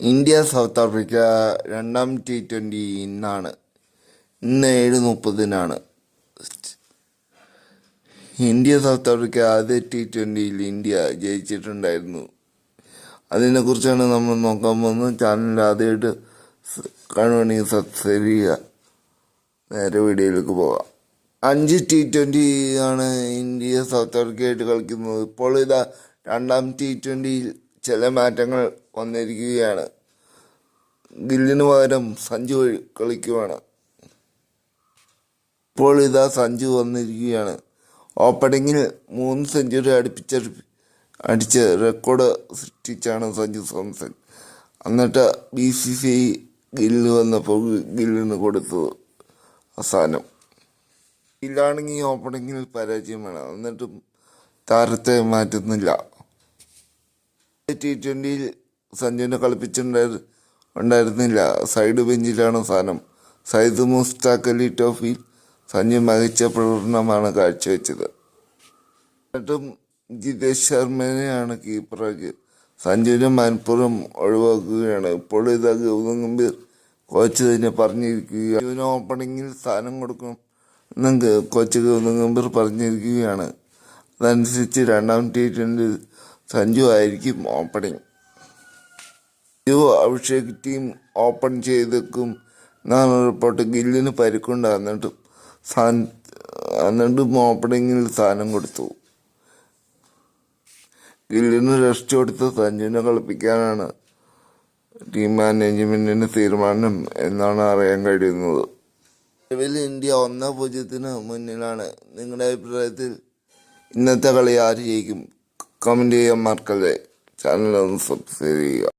India South Africa രണ്ടാം T twenty ഇന്നാണ്. ഇന്ന് ഏഴ് മുപ്പതിനാണ്. ഇന്ത്യ സൗത്ത് ആഫ്രിക്ക ആദ്യ ടി ട്വന്റിയിൽ ഇന്ത്യ ജയിച്ചിട്ടുണ്ടായിരുന്നു. അതിനെക്കുറിച്ചാണ് നമ്മൾ നോക്കാൻ പോകുന്നത്. ചാനൽ ആദ്യമായിട്ട് കാണുവാണെങ്കിൽ സബ്സ്ക്രൈബ് ചെയ്യുക. നേരെ വീഡിയോയിലേക്ക് പോകാം. അഞ്ച് ടി ട്വന്റി ആണ് ഇന്ത്യ സൗത്ത് ആഫ്രിക്കയായിട്ട് കളിക്കുന്നത്. ഇപ്പോൾ ഇതാ രണ്ടാം ടി ട്വന്റിയിൽ ചില മാറ്റങ്ങൾ വന്നിരിക്കുകയാണ്. ഗില്ലിന് പകരം സഞ്ജു കളിക്കുവാണ്. ഇപ്പോൾ ഇതാ സഞ്ജു വന്നിരിക്കുകയാണ്. ഓപ്പണിങ്ങിൽ മൂന്ന് സെഞ്ചുറി അടുപ്പിച്ച അടിച്ച് റെക്കോർഡ് സൃഷ്ടിച്ചാണ് സഞ്ജു സാംസൺ എന്നിട്ട് B C C I Gill വന്നപ്പോൾ ഗില്ലിന് കൊടുത്തത് അവസാനം. ഗില്ലാണെങ്കിൽ ഓപ്പണിങ്ങിൽ പരാജയമാണ്. എന്നിട്ടും താരത്തെ മാറ്റുന്നില്ല. ടി ട്വന്റിയിൽ സഞ്ജുവിനെ കളിപ്പിച്ചിട്ടുണ്ടായി ഉണ്ടായിരുന്നില്ല. സൈഡ് ബെഞ്ചിലാണ് സ്ഥാനം സൈദ് മുസ്താഖ് അലി ട്രോഫിയിൽ സഞ്ജു മികച്ച പ്രകടനമാണ് കാഴ്ചവെച്ചത്. എന്നിട്ടും ജിതേഷ് ശർമ്മനെയാണ് കീപ്പറാക്കി സഞ്ജുവിനെ മനഃപൂർവം ഒഴിവാക്കുകയാണ്. ഇപ്പോൾ ഇത് ഗൗതം ഗംഭീർ കോച്ച് തന്നെ പറഞ്ഞിരിക്കുകയാണ്. സഞ്ജുവിന് ഓപ്പണിങ്ങിൽ സ്ഥാനം കൊടുക്കും എന്ന് കോച്ച് ഗൗതം ഗംഭീർ പറഞ്ഞിരിക്കുകയാണ്. അതനുസരിച്ച് രണ്ടാം ടി ട്വന്റി സഞ്ജു ആയിരിക്കും ഓപ്പണിംഗ്. യു അഭിഷേക് ടീം ഓപ്പൺ ചെയ്തേക്കും. എന്നാണ് റിപ്പോർട്ട് ഗില്ലിന് പരിക്കുണ്ട്. എന്നിട്ടും സ്ഥാന എന്നിട്ടും ഓപ്പണിങ്ങിൽ സ്ഥാനം കൊടുത്തു. ഗില്ലിന് റെസ്റ്റ് കൊടുത്ത് സഞ്ജുവിനെ കളിപ്പിക്കാനാണ് ടീം മാനേജ്മെന്റിന്റെ തീരുമാനം എന്നാണ് അറിയാൻ കഴിയുന്നത്. നിലവിൽ ഇന്ത്യ ഒന്ന് പൂജ്യത്തിന് മുന്നിലാണ്. നിങ്ങളുടെ അഭിപ്രായത്തിൽ ഇന്നത്തെ കളി ആര് ജയിക്കും? കമന്റ് ചെയ്യാൻ മറക്കല്ലേ. ചാനൽ ഒന്ന് സബ്സ്ക്രൈബ് ചെയ്യുക.